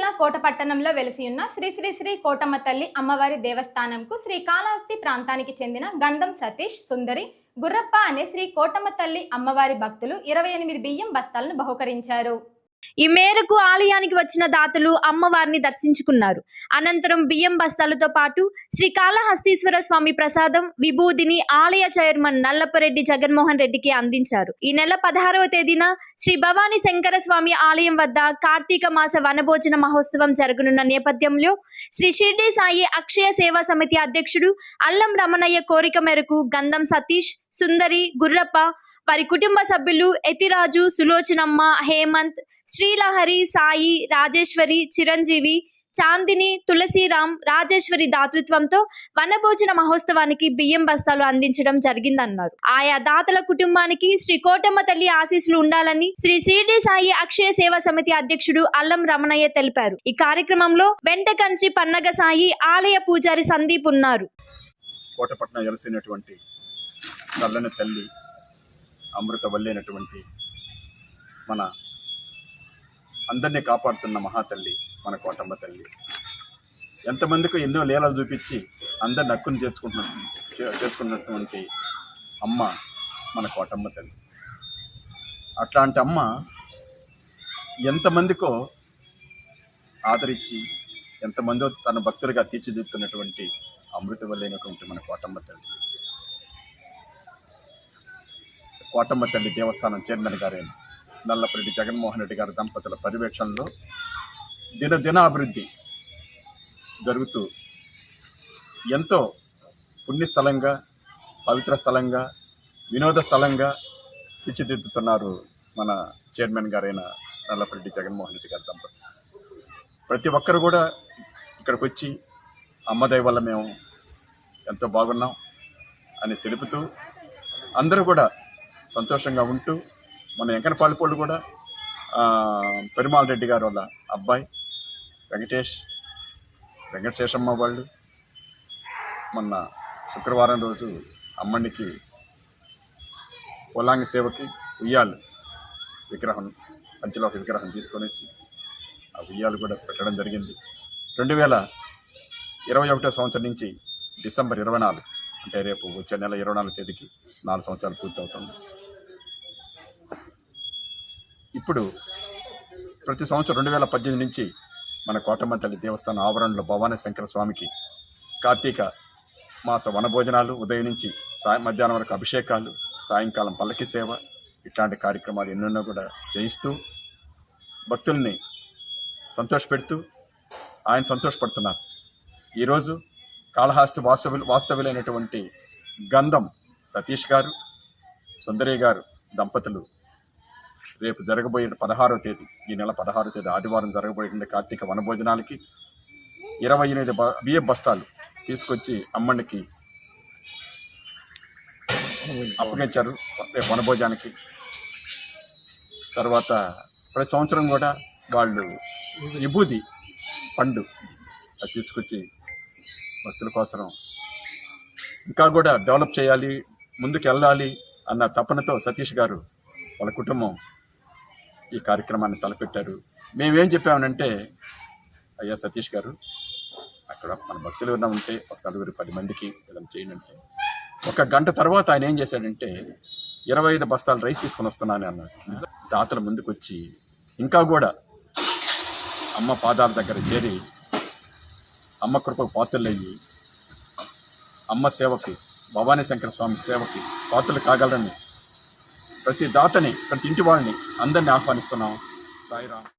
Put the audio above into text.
జిల్లా కోటపట్టణంలో వెలిసి ఉన్న శ్రీ శ్రీ శ్రీ కోటమ్మ తల్లి అమ్మవారి దేవస్థానంకు శ్రీ కాళహస్తి ప్రాంతానికి చెందిన గంధం సతీష్ సుందరి గుర్రప్ప అనే శ్రీ కోటమ్మ తల్లి అమ్మవారి భక్తులు ఇరవై ఎనిమిది బియ్యం బస్తాలను బహుకరించారు. ఈ మేరకు ఆలయానికి వచ్చిన దాతలు అమ్మవారిని దర్శించుకున్నారు. అనంతరం బియ్యం బస్తాలతో పాటు శ్రీకాళహస్తీశ్వర స్వామి ప్రసాదం విభూదిని ఆలయ చైర్మన్ నల్లపరెడ్డి జగన్మోహన్ రెడ్డికి అందించారు. ఈ నెల పదహారవ తేదీన శ్రీ భవానీ శంకర స్వామి ఆలయం వద్ద కార్తీక మాస వనభోజన మహోత్సవం జరగనున్న నేపథ్యంలో శ్రీ షిర్డీ సాయి అక్షయ సేవా సమితి అధ్యక్షుడు అల్లం రమణయ్య కోరిక మేరకు గంధం సతీష్ సుందరి గుర్రప్ప వారి కుటుంబ సభ్యులు ఎతిరాజు సులోచనమ్మ హేమంత్ శ్రీలహరి సాయి రాజేశ్వరి చిరంజీవి చాందిని తులసిరామ్ రాజేశ్వరి దాతృత్వంతో వనభోజన మహోత్సవానికి బియ్యం బస్తాలు అందించడం జరిగిందన్నారు. ఆయా దాతల కుటుంబానికి శ్రీ కోటమ్మ తల్లి ఆశీస్సులు ఉండాలని శ్రీ సిడి సాయి అక్షయ సేవా సమితి అధ్యక్షుడు అల్లం రమణయ్య తెలిపారు. ఈ కార్యక్రమంలో వెంటకంచి పన్నగ సాయి ఆలయ పూజారి సందీప్ ఉన్నారు. కోటపట్నం ఎలసినటువంటి తల్లి అమృత వల్లైనటువంటి మన అందరినీ కాపాడుతున్న మహాతల్లి మన కోటమ్మ తల్లి. ఎంతమందికి ఎన్నో లీలలు చూపించి అందరిని హక్కును చేర్చుకుంటున్న చేర్చుకున్నటువంటి అమ్మ మన కోటమ్మ తల్లి. అట్లాంటి అమ్మ ఎంతమందికో ఆదరించి ఎంతమందో తన భక్తులుగా తీర్చిదిద్దుతున్నటువంటి అమృతవల్లైనటువంటి మన కోటమ్మ తల్లి. కోటమ్మ తల్లి దేవస్థానం చైర్మన్ గారైన నల్లపరెడ్డి జగన్మోహన్ రెడ్డి గారి దంపతుల పర్యవేక్షణలో దినదిన అభివృద్ధి జరుగుతూ ఎంతో పుణ్యస్థలంగా పవిత్ర స్థలంగా వినోద స్థలంగా తీర్చిదిద్దుతున్నారు మన చైర్మన్ గారైన నల్లపరెడ్డి జగన్మోహన్ రెడ్డి గారి దంపతులు. ప్రతి ఒక్కరు కూడా ఇక్కడికి వచ్చి అమ్మదయ వల్ల మేము ఎంతో బాగున్నాం అని తెలుపుతూ అందరూ కూడా సంతోషంగా ఉంటూ మన వెంకనపాలిపోళ్ళు కూడా ఆ, రెడ్డి గారు వాళ్ళ అబ్బాయి వెంకటేష్ వెంకటశేషమ్మ వాళ్ళు. మొన్న శుక్రవారం రోజు అమ్మడికి పొలాంగి సేవకి ఉయ్యాలు విగ్రహం పంచలో ఒక విగ్రహం తీసుకొని వచ్చి ఆ ఉయ్యాలు కూడా పెట్టడం జరిగింది. రెండు వేల ఇరవై ఒకటో సంవత్సరం నుంచి డిసెంబర్ ఇరవై నాలుగు అంటే రేపు వచ్చే నెల ఇరవై నాలుగు తేదీకి నాలుగు సంవత్సరాలు పూర్తవుతుంది. ఇప్పుడు ప్రతి సంవత్సరం రెండు వేల పద్దెనిమిది నుంచి మన కోటమ్మ తల్లి దేవస్థానం ఆవరణలో భవానీ శంకర స్వామికి కార్తీక మాస వనభోజనాలు ఉదయం నుంచి సాయం మధ్యాహ్నం వరకు అభిషేకాలు సాయంకాలం పల్లకి సేవ ఇట్లాంటి కార్యక్రమాలు ఎన్నెన్నో కూడా చేయిస్తూ భక్తుల్ని సంతోషపెడుతూ ఆయన సంతోషపడుతున్నారు. ఈరోజు కాళహస్తి వాస్తవులు వాస్తవ్యులైనటువంటి గంధం సతీష్ గారు సుందరి గారు దంపతులు రేపు జరగబోయే పదహారో తేదీ ఈ నెల పదహారో తేదీ ఆదివారం జరగబోయే కార్తీక వనభోజనాలకి ఇరవై ఎనిమిది బ బియ్యం బస్తాలు తీసుకొచ్చి అమ్మడికి అప్పగించారు. రేపు వనభోజనానికి తర్వాత ప్రతి సంవత్సరం కూడా వాళ్ళు విభూది పండు అది తీసుకొచ్చి భక్తుల కోసం ఇంకా కూడా డెవలప్ చేయాలి ముందుకు వెళ్ళాలి అన్న తపనతో సతీష్ గారు వాళ్ళ కుటుంబం ఈ కార్యక్రమాన్ని తలపెట్టారు. మేమేం చెప్పామనంటే అయ్యా సతీష్ గారు అక్కడ మన భక్తులు ఏమైనా ఉంటే ఒక నలుగురు పది మందికి ఏదైనా చేయండి అంటే. ఒక గంట తర్వాత ఆయన ఏం చేశాడంటే ఇరవై ఐదు బస్తాలు రైస్ తీసుకొని వస్తున్నాను అన్నాడు. దాతల ముందుకు వచ్చి ఇంకా కూడా అమ్మ పాదాల దగ్గర చేరి అమ్మ కృపకు పాత్రలయ్యి అమ్మ సేవకి భవానీ శంకర స్వామి సేవకి పాత్రలు కాగలరని ప్రతి దాతని ప్రతి ఇంటి వాళ్ళని అందరినీ ఆహ్వానిస్తున్నాం. సాయిరామ్.